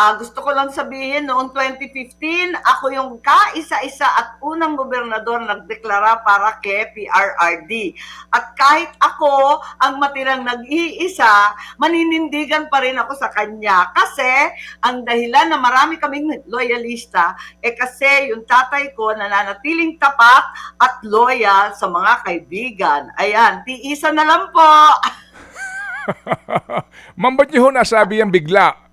Ah, gusto ko lang sabihin, noong 2015, ako yung kaisa-isa at unang gobernador nagdeklara para kay PRRD. At kahit ako ang matirang nag-iisa, maninindigan pa rin ako sa kanya. Kasi ang dahilan na marami kaming loyalista, eh kasi yung tatay ko nananatiling tapat at loyal sa mga kaibigan. Ayan, tiisa na lang po. Ma'am, ba't niyo nasabi yan bigla?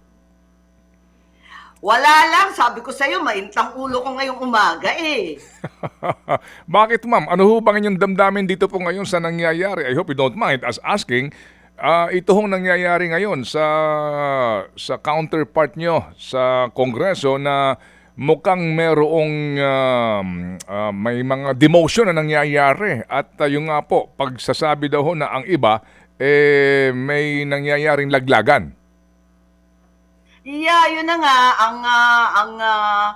Wala lang, sabi ko sa'yo, maintang ulo ko ngayong umaga eh. Bakit ma'am? Ano ho bang inyong damdamin dito po ngayon sa nangyayari? I hope you don't mind us asking. ah, ito hong nangyayari ngayon sa sa counterpart nyo sa Kongreso na mukhang merong um, ah, may mga demotion na nangyayari at ah, yung nga po pagsasabi daw ho na ang iba eh may nangyayaring laglagan. Yeah, yun na nga ang ah, ang ah,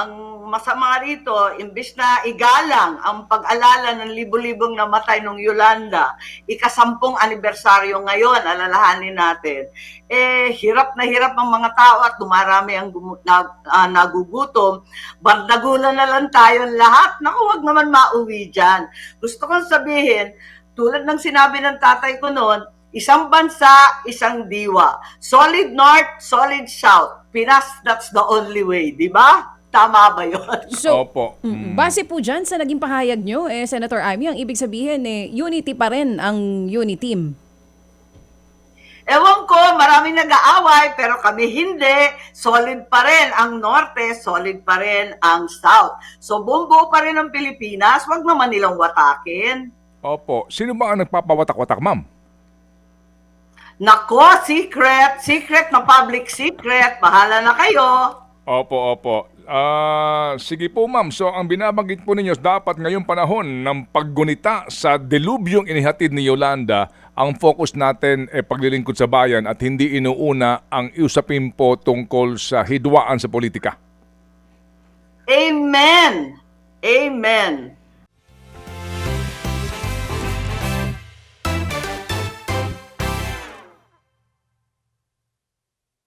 ang masama rito, imbis na igalang ang pag-alala ng libo-libong namatay nung Yolanda, ikasampung anibersaryo ngayon, alalahanin natin. Eh, hirap na hirap ang mga tao at dumarami ang na, ah, nagugutom. Bardagulan na lang tayo lahat. Naku, wag naman mauwi dyan. Gusto kong sabihin, tulad ng sinabi ng tatay ko noon, isang bansa, isang diwa. Solid North, solid South. Pinas, that's the only way, di ba? Tama ba yun? So, Opo. mm, base po dyan sa naging pahayag nyo, eh, Senator Amy, ang ibig sabihin, eh, unity pa rin ang uniteam. Ewan ko, maraming nag-aaway, pero kami hindi. Solid pa rin ang Norte, solid pa rin ang South. So, bumbuo pa rin ang Pilipinas, wag naman nilang watakin. Opo. Sino ba ang nagpapawatak-watak, ma'am? Nako, secret, secret na public secret. Bahala na kayo. Opo, opo. Ah, sige po ma'am. So ang binabanggit po ninyo dapat ngayong panahon ng paggunita sa delubyong inihatid ni Yolanda, ang focus natin ay paglilingkod sa bayan at hindi inuuna ang usapin po tungkol sa hidwaan sa politika. Amen. Amen.